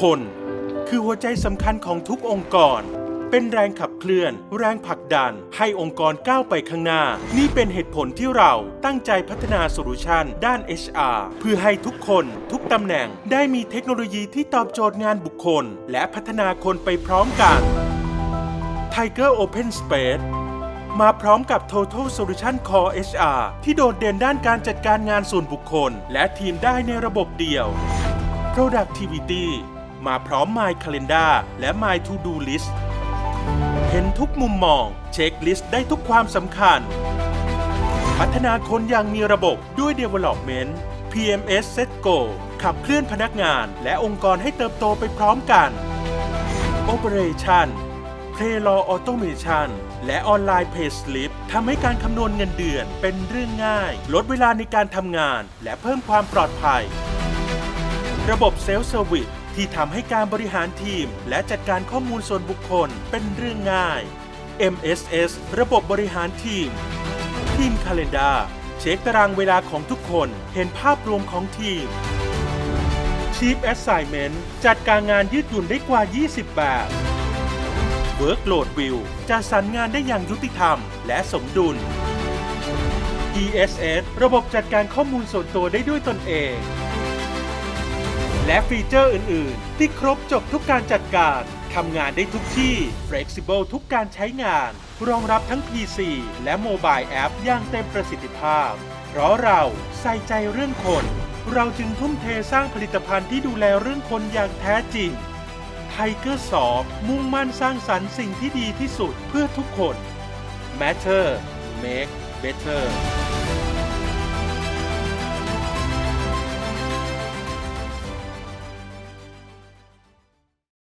คนคือหัวใจสำคัญของทุกองค์กร เป็นแรงขับเคลื่อน แรงผลักดัน ให้องค์กรก้าวไปข้างหน้า นี่เป็นเหตุผลที่เราตั้งใจพัฒนาโซลูชันด้าน HR เพื่อให้ทุกคนทุกตำแหน่ง ได้มีเทคโนโลยีที่ตอบโจทย์งานบุคคล และพัฒนาคนไปพร้อมกัน Tiger Open Space มาพร้อมกับ Total Solution Core HR ที่โดดเด่นด้านการจัดการงานส่วนบุคคล และทีมได้ในระบบเดียว Productivity มาพร้อม My Calendar และ My To Do List เห็นทุกมุมมอง เช็คลิสต์ได้ทุกความสำคัญ พัฒนาคนอย่างมีระบบด้วย Development PMS Set Go ขับเคลื่อนพนักงานและองค์กรให้เติบโตไปพร้อมกัน Operation p a y l a w Automation และออนไลน์ Pay Slip ทำให้การคำนวณเงินเดือนเป็นเรื่องง่าย ลดเวลาในการทำงาน และเพิ่มความปลอดภัย ระบบเซลล์เซอร์วิส ที่ทำให้การบริหารทีม และจัดการข้อมูลส่วนบุคคลเป็นเรื่องง่าย MSS ระบบบริหารทีม ทีม Calendar เช็คตารางเวลาของทุกคนเห็นภาพรวมของทีม Chief Assignment จัดการงานยืดหยุ่นได้กว่า 20 แบบ Workload View จะสรรงานได้อย่างยุติธรรม และสมดุล ESS ระบบจัดการข้อมูลส่วนตัวได้ด้วยตนเอง และฟีเจอร์อื่น ๆ ที่ครบจบทุกการจัดการทำงานได้ทุกที่ Flexible ทุกการใช้งาน รองรับทั้ง PC และโมบายแอปอย่างเต็มประสิทธิภาพ เพราะเราใส่ใจเรื่องคน เราจึงทุ่มเทสร้างผลิตภัณฑ์ที่ดูแลเรื่องคนอย่างแท้จริงไทเกอร์สอมุ่งมั่นสร้างสรรค์สิ่งที่ดีที่สุดเพื่อทุกคน Matter Make Better